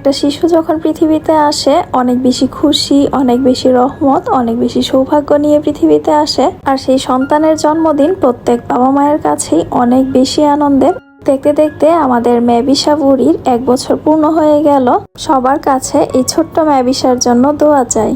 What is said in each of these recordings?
একটা শিশু যখন পৃথিবীতে আসে, অনেক বেশি খুশি, অনেক বেশি রহমত, অনেক বেশি সৌভাগ্য নিয়ে পৃথিবীতে আসে। আর সেই সন্তানের জন্মদিন প্রত্যেক বাবা মায়ের কাছেই অনেক বেশি আনন্দের দেখতে দেখতে আমাদের ম্যাবিসা বুড়ির এক বছর পূর্ণ হয়ে গেল। সবার কাছে এই ছোট্ট ম্যাবিসার জন্য দোয়া চাই।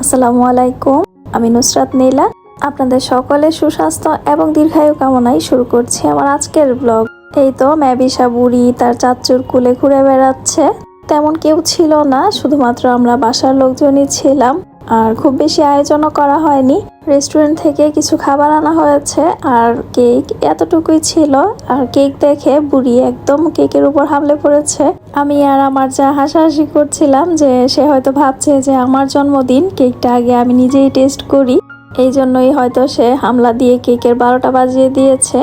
আসসালামু আলাইকুম, আমি নুসরাত নীলা। আপনাদের সকলের সুস্বাস্থ্য এবং দীর্ঘায়ু কামনায় শুরু করছি আমার আজকের ব্লগ। এই তো ম্যাবিসা বুড়ি তার চাচ্চুর কুলে ঘুরে বেড়াচ্ছে। তেমন কেউ ছিল না, শুধুমাত্র আমরা বাসার লোকজনই ছিলাম আর খুব বেশি আয়োজনও করা হয়নি। রেস্টুরেন্ট থেকে কিছু খাবার আনা হয়েছে আর কেক এতটুকুই ছিল আর কেক দেখে বুড়ি একদম কেকের উপর হামলে পড়েছে। আমি আর আমার যা হাসাহাসি করছিলাম যে সে হয়তো ভাবছে যে আমার জন্মদিন, কেকটা আগে আমি নিজেই টেস্ট করি। এই জন্যই হয়তো সে হামলা দিয়ে কেকের বারোটা বাজিয়ে দিয়েছে।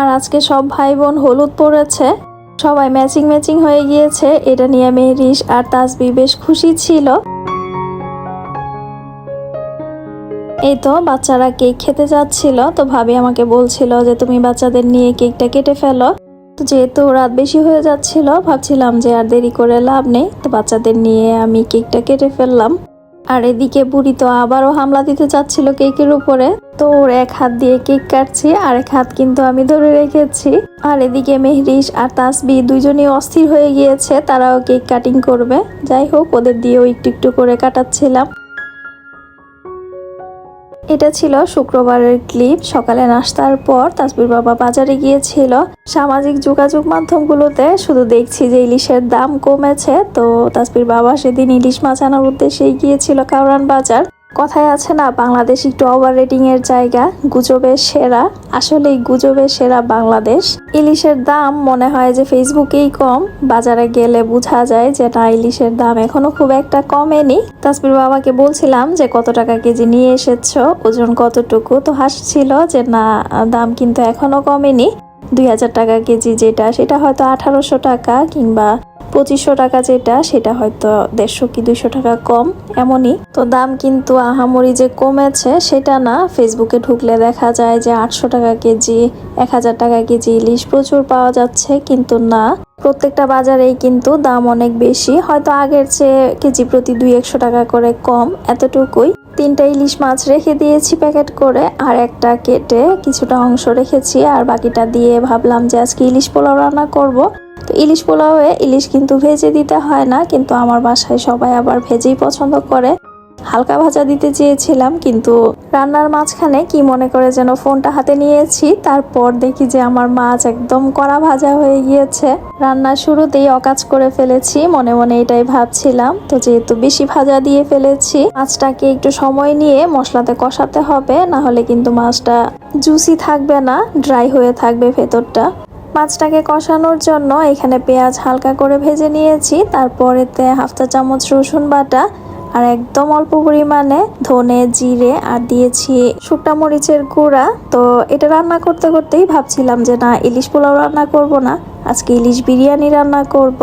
আর আজকে সব ভাই বোন হলুদ পড়েছে সবাই ম্যাচিং ম্যাচিং হয়ে গিয়েছে। এটা নিয়ে মেহরিশ আর তাসবি বেশ খুশি ছিল। এই তো, বাচ্চারা কেক খেতে যাচ্ছিল। তো ভাবি আমাকে বলছিল যে, তুমি বাচ্চাদের নিয়ে কেকটা কেটে ফেলো। তো যেহেতু রাত বেশি হয়ে যাচ্ছিল, ভাবছিলাম যে আর দেরি করে লাভ নেই। তো বাচ্চাদের নিয়ে আমি কেকটা কেটে ফেললাম। আর এদিকে বুড়ি তো আবারও হামলা দিতে চাচ্ছিল কেকের উপরে। তো ওর এক হাত দিয়ে কেক কাটছি আর এক হাত কিন্তু আমি ধরে রেখেছি। আর এদিকে মেহরিশ আর তাসবি দুজনেই অস্থির হয়ে গিয়েছে, তারাও কেক কাটিং করবে। যাই হোক, ওদের দিয়েও একটু একটু করে কাটাচ্ছিলাম। এটা ছিল শুক্রবারের ক্লিপ। সকালে নাস্তার পর তাসবির বাবা বাজারে গিয়েছিল। সামাজিক যোগাযোগ মাধ্যমগুলোতে শুধু দেখছি যে ইলিশের দাম কমেছে, তো তাসবির বাবা সেদিন ইলিশ মাছ আনার উদ্দেশ্যেই গিয়েছিল কাউরান বাজার। কথায় আছে না, বাংলাদেশ একটু ওভার রেটিং এর জায়গা গুজবের সেরা, আসলেই গুজবের সেরা বাংলাদেশ। ইলিশের দাম মনে হয় যে ফেসবুকেই কম, বাজারে গেলে বোঝা যায় যে না, ইলিশের দাম এখনও খুব একটা কমেনি। তাসবির বাবাকে বলছিলাম যে, কত টাকা কেজি নিয়ে এসেছ? ওজন কতটুকু? তো হাসছিল যে, না, দাম কিন্তু এখনও কমেনি। দুই হাজার টাকা কেজি যেটা, সেটা হয়তো আঠারোশো টাকা কিংবা পঁচিশশো টাকা যেটা, সেটা হয়তো দেড়শো কি দুইশো টাকা কম, এমনই। তো দাম কিন্তু আহামরি যে কমেছে, সেটা না। ফেসবুকে ঢুকলে দেখা যায় যে আটশো টাকা কেজি, এক হাজার টাকা কেজি ইলিশ প্রচুর পাওয়া যাচ্ছে, কিন্তু না। প্রত্যেকটা বাজারেই কিন্তু দাম অনেক বেশি। হয়তো আগের চেয়ে কেজি প্রতি দুই একশো টাকা করে কম, এতটুকুই। তিনটা ইলিশ মাছ রেখে দিয়েছি প্যাকেট করে, আর একটা কেটে কিছুটা অংশ রেখেছি, আর বাকিটা দিয়ে ভাবলাম যে আজকে ইলিশ পোলাও রান্না করব। তো ইলিশ পোলাওয়ে ইলিশ কিন্তু ভেজে দিতে হয় না, কিন্তু আমার বাসায় সবাই আবার ভেজেই পছন্দ করে। হালকা ভাজা দিতে চেয়েছিলাম, কিন্তু রান্নার মাঝখানে কি মনে করে যেন ফোনটা হাতে নিয়েছি, তারপর দেখি যে আমার মাছ একদম কড়া ভাজা হয়ে গিয়েছে। রান্নার শুরুতেই অকাজ করে ফেলেছি, মনে মনে এটাই ভাবছিলাম, তো যেহেতু বেশি ভাজা দিয়ে ফেলেছি, মাছটাকে একটু সময় নিয়ে মশলাতে কষাতে হবে, না হলে কিন্তু মাছটা জুসি থাকবে না, ড্রাই হয়ে থাকবে ভেতরটা। মাছটাকে কষানোর জন্য এখানে পেঁয়াজ হালকা করে ভেজে নিয়েছি, তারপরেতে হাফ চা চামচ রসুন বাটা, আর একদম অল্প পরিমাণে ধনে, জিরে, আর দিয়েছি শুকনা মরিচের গুঁড়া। তো এটা রান্না করতে করতেই ভাবছিলাম যে না, ইলিশ পোলাও রান্না করব না, আজকে ইলিশ বিরিয়ানি রান্না করব।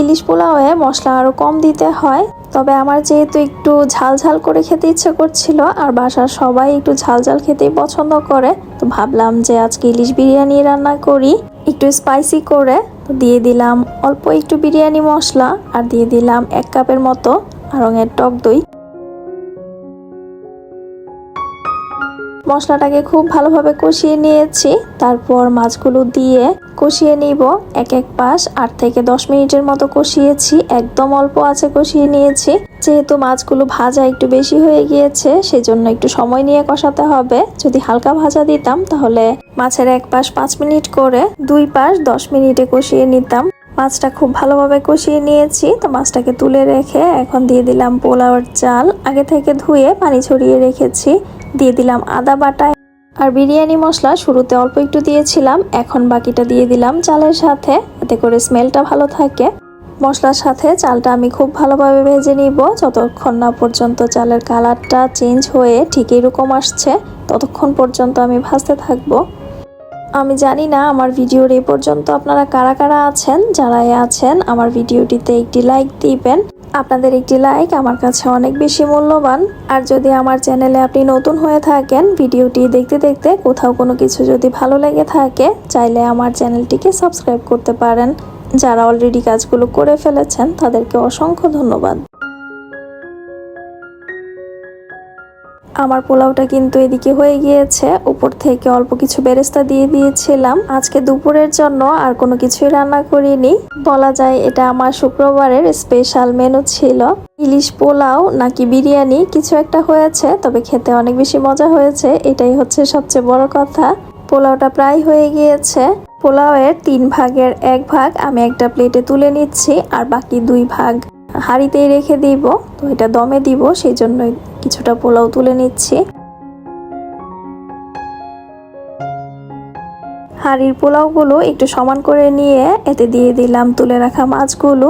ইলিশ পোলাওয়ে মশলা আরও কম দিতে হয়, তবে আমার যেহেতু একটু ঝাল ঝাল করে খেতে ইচ্ছে করছিল আর বাসার সবাই একটু ঝাল ঝাল খেতেই পছন্দ করে, তো ভাবলাম যে আজকে ইলিশ বিরিয়ানি রান্না করি, একটু স্পাইসি করে, তো দিয়ে দিলাম অল্প একটু বিরিয়ানি মশলা আর দিয়ে দিলাম এক কাপের মতো রঙের টক দই। মশলাটাকে খুব ভালোভাবে কষিয়ে নিয়েছি। তারপর মাছগুলো দিয়ে কষিয়ে নিব। এক এক পাশ আট থেকে দশ মিনিটের মতো কষিয়েছি। একদম অল্প আছে কষিয়ে নিয়েছি। যেহেতু মাছগুলো ভাজা একটু বেশি হয়ে গিয়েছে, সেজন্য একটু সময় নিয়ে কষাতে হবে। যদি হালকা ভাজা দিতাম, তাহলে মাছের এক পাশ পাঁচ মিনিট করে দুই পাশ দশ মিনিটে কষিয়ে নিতাম। মাছটা খুব ভালোভাবে কষিয়ে নিয়েছি। তো মাছটাকে তুলে রেখে এখন দিয়ে দিলাম পোলাওয়ের চাল। আগে থেকে ধুয়ে পানি ছড়িয়ে রেখেছি। দিয়ে দিলাম আদা বাটা আর বিরিয়ানি মশলা শুরুতে অল্প একটু দিয়েছিলাম, এখন বাকিটা দিয়ে দিলাম চালের সাথে, এতে করে স্মেলটা ভালো থাকে। মশলার সাথে চালটা আমি খুব ভালোভাবে ভেজে নিব, যতক্ষণ না পর্যন্ত চালের কালারটা চেঞ্জ হয়ে ঠিক এরকম আসছে, ততক্ষণ পর্যন্ত আমি ভাজতে থাকব। আমি জানি না আমার ভিডিওর এই পর্যন্ত আপনারা কারা কারা আছেন, যারাই আছেন, আমার ভিডিওটিতে একটি লাইক দিবেন। আপনাদের একটি লাইক আমার কাছে অনেক বেশি মূল্যবান। আর যদি আমার চ্যানেলে আপনি নতুন হয়ে থাকেন, ভিডিওটি দেখতে দেখতে কোথাও কোনো কিছু যদি ভালো লেগে থাকে, চাইলে আমার চ্যানেলটিকে সাবস্ক্রাইব করতে পারেন। যারা অলরেডি কাজগুলো করে ফেলেছেন, তাদেরকে অসংখ্য ধন্যবাদ। আমার পোলাওটা কিন্তু এদিকে হয়ে গিয়েছে। উপর থেকে অল্প কিছু বেরেস্তা দিয়ে দিয়েছিলাম। আজকে দুপুরের জন্য আর কোনো কিছুই রান্না করিনি। বলা যায় এটা আমার শুক্রবারের স্পেশাল মেনু ছিল। ইলিশ পোলাও নাকি বিরিয়ানি কিছু একটা হয়েছে, তবে খেতে অনেক বেশি মজা হয়েছে। এটাই হচ্ছে সবচেয়ে বড় কথা। পোলাওটা প্রায় হয়ে গিয়েছে। পোলাওয়ের তিন ভাগের এক ভাগ আমি একটা প্লেটে তুলে নিচ্ছি, আর বাকি দুই ভাগ হাঁড়িতেই রেখে দিব, তো এটা দমে দিব, সেই জন্যই কিছুটা পোলাও তুলে নিচ্ছি। হাঁড়ির পোলাওগুলো একটু সমান করে নিয়ে এতে দিয়ে দিলাম তুলে রাখা মাছগুলো।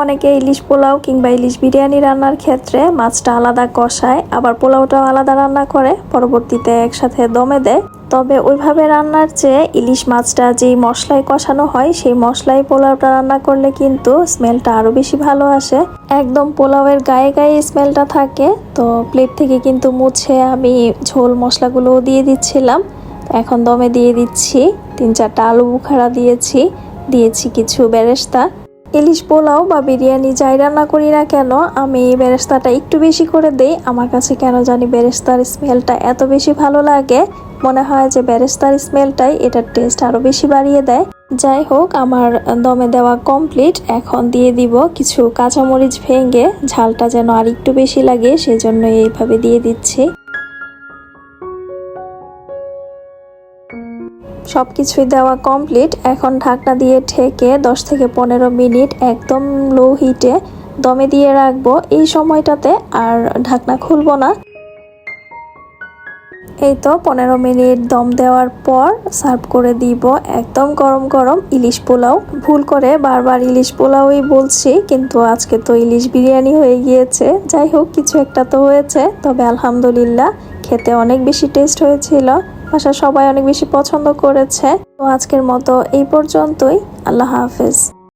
অনেকে ইলিশ পোলাও কিংবা ইলিশ বিরিয়ানি রান্নার ক্ষেত্রে মাছটা আলাদা কষায়, আবার পোলাওটাও আলাদা রান্না করে, পরবর্তীতে একসাথে দমে দেয়। তবে ওইভাবে রান্নার চেয়ে ইলিশ মাছটা যেই মশলায় কষানো হয়, সেই মশলায় পোলাওটা রান্না করলে কিন্তু স্মেলটা আরও বেশি ভালো আসে। একদম পোলাওয়ের গায়ে গায়ে স্মেলটা থাকে, তো প্লেট থেকে কিন্তু মুছে আমি ঝোল মশলাগুলোও দিয়ে দিচ্ছিলাম। এখন দমে দিয়ে দিচ্ছি, তিন চারটা আলু বুখারা দিয়েছি দিয়েছি কিছু বেরেস্তা। ইলিশ পোলাও বা বিরিয়ানি যাই রান্না করি না কেন, আমি এই বেরেস্তাটা একটু বেশি করে দেই। আমার কাছে কেন জানি বেরেস্তার স্মেলটা এত বেশি ভালো লাগে। মনে হয় যে বেরেস্তার স্মেলটাই এটার টেস্ট আরও বেশি বাড়িয়ে দেয়। যাই হোক, আমার দমে দেওয়া কমপ্লিট এখন দিয়ে দিব কিছু কাঁচামরিচ ভেঙে, ঝালটা যেন আর একটু বেশি লাগে সেই জন্য এইভাবে দিয়ে দিচ্ছি। সব কিছুই দেওয়া কমপ্লিট এখন ঢাকনা দিয়ে ঠেকে দশ থেকে পনেরো মিনিট একদম লো হিটে দমে দিয়ে রাখব। এই সময়টাতে আর ঢাকনা খুলবো না। এই তো পনেরো মিনিট দম দেওয়ার পর সার্ভ করে দিব একদম গরম গরম ইলিশ পোলাও। ভুল করে বারবার ইলিশ পোলাওই বলছি, কিন্তু আজকে তো ইলিশ বিরিয়ানি হয়ে গিয়েছে। যাই হোক, কিছু একটা তো হয়েছে, তবে আলহামদুলিল্লাহ খেতে অনেক বেশি টেস্ট হয়েছিল। বাসা সবাই অনেক বেশি পছন্দ করেছে। তো আজকের মতো এই পর্যন্তই। আল্লাহ হাফেজ।